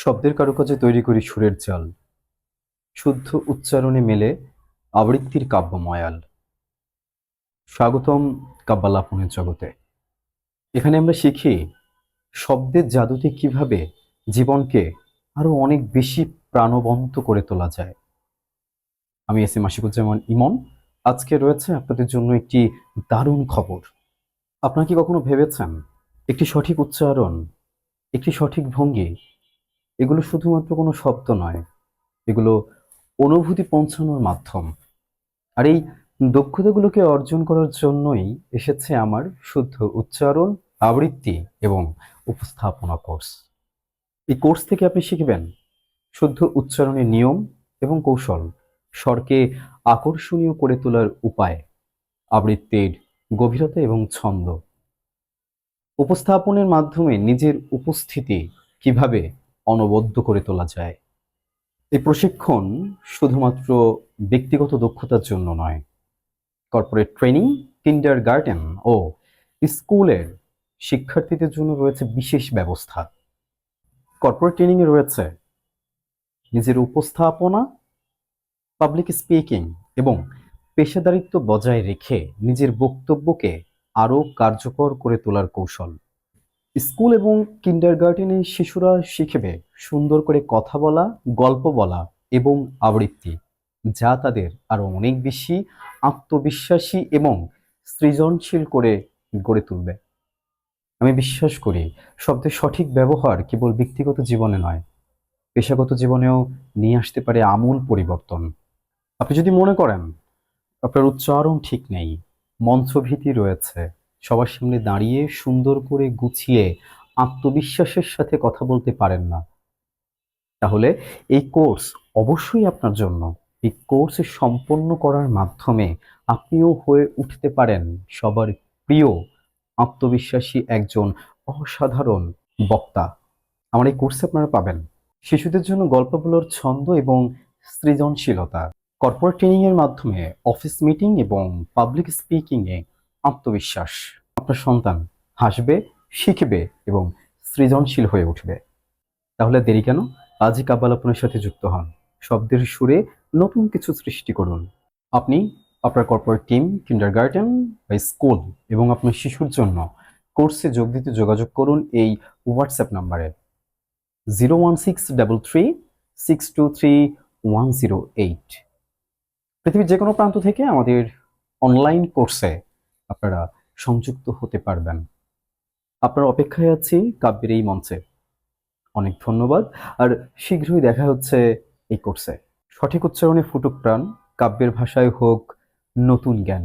শব্দের কারুকাজে তৈরি করি সুরের জাল শুদ্ধ উচ্চারণে মেলে আবৃত্তির কাব্যময়াল। স্বাগতম কাব্যালাপনের জগতে। এখানে আমরা শিখি শব্দের জাদুতে কীভাবে জীবনকে আরও অনেক বেশি প্রাণবন্ত করে তোলা যায়। আমি এস এম আশিকুজ্জামান ইমন। আজকে রয়েছে আপনাদের জন্য একটি দারুণ খবর। আপনারা কি কখনো ভেবেছেন একটি সঠিক উচ্চারণ, একটি সঠিক ভঙ্গি এগুলো শুধুমাত্র কোনো শব্দ নয়, এগুলো অনুভূতি পৌঁছানোর মাধ্যম। আর এই দক্ষতাগুলোকে অর্জন করার জন্যই এসেছে আমার শুদ্ধ উচ্চারণ, আবৃত্তি এবং উপস্থাপনা কোর্স। এই কোর্স থেকে আপনি শিখবেন শুদ্ধ উচ্চারণের নিয়ম এবং কৌশল, স্বরকে আকর্ষণীয় করে তোলার উপায়, আবৃত্তির গভীরতা এবং ছন্দ। উপস্থাপনের মাধ্যমে নিজের উপস্থিতি কীভাবে অনবদ্য করে তোলা যায়। এই প্রশিক্ষণ শুধুমাত্র ব্যক্তিগত দক্ষতার জন্য নয় কর্পোরেট ট্রেনিং কিন্ডার গার্ডেন ও স্কুলের শিক্ষার্থীদের জন্য রয়েছে বিশেষ ব্যবস্থা। কর্পোরেট ট্রেনিংয়ে রয়েছে নিজের উপস্থাপনা পাবলিক স্পিকিং এবং পেশাদারিত্ব বজায় রেখে নিজের বক্তব্যকে আরও কার্যকর করে তোলার কৌশল। স্কুল এবং কিন্ডারগার্টেনে শিশুরা শিখবে সুন্দর করে কথা বলা, গল্প বলা এবং আবৃত্তি, যা তাদের আরও অনেক বেশি আত্মবিশ্বাসী এবং সৃজনশীল করে, গড়ে তুলবে। আমি বিশ্বাস করি শব্দের সঠিক ব্যবহার কেবল ব্যক্তিগত জীবনে নয়, পেশাগত জীবনেও নিয়ে আসতে পারে আমূল পরিবর্তন। আপনি যদি মনে করেন, আপনার উচ্চারণ ঠিক নেই মঞ্চভীতি রয়েছে সবার সামনে দাঁড়িয়ে সুন্দর করে গুছিয়ে আত্মবিশ্বাসের সাথে কথা বলতে পারেন না। তাহলে এই কোর্স অবশ্যই আপনার জন্য। এই কোর্স সম্পন্ন করার মাধ্যমে আপনিও হয়ে উঠতে পারেন সবার প্রিয়, আত্মবিশ্বাসী একজন অসাধারণ বক্তা। আমার এই কোর্সে আপনারা পাবেন শিশুদের জন্য গল্প বলার ছন্দ এবং সৃজনশীলতা, কর্পোরেট ট্রেনিং এর মাধ্যমে অফিস মিটিং এবং পাবলিক স্পিকিং এ আত্মবিশ্বাস। আপনার সন্তান হাসবে, শিখবে এবং সৃজনশীল হয়ে উঠবে। তাহলে দেরি কেন? আজই কাব্বাল আপনার সাথে যুক্ত হন। শব্দের সুরে নতুন কিছু সৃষ্টি করুন। আপনি আপনার কর্পোরেট টিম কিন্ডার গার্ডেন বা স্কুল এবং আপনার শিশুর জন্য কোর্সে যোগ দিতে যোগাযোগ করুন এই হোয়াটসঅ্যাপ নাম্বারে zero one six double three six two three one zero eight পৃথিবীর যে কোনো প্রান্ত থেকে আমাদের অনলাইন কোর্সে আপনারা সংযুক্ত হতে পারবেন। আপনার অপেক্ষায় আছি কাব্যের এই মঞ্চে। অনেক ধন্যবাদ, আর শীঘ্রই দেখা হচ্ছে এই কোর্সে। সঠিক উচ্চারণে ফুটুক প্রাণ, কাব্যের ভাষায় হোক নতুন জ্ঞান।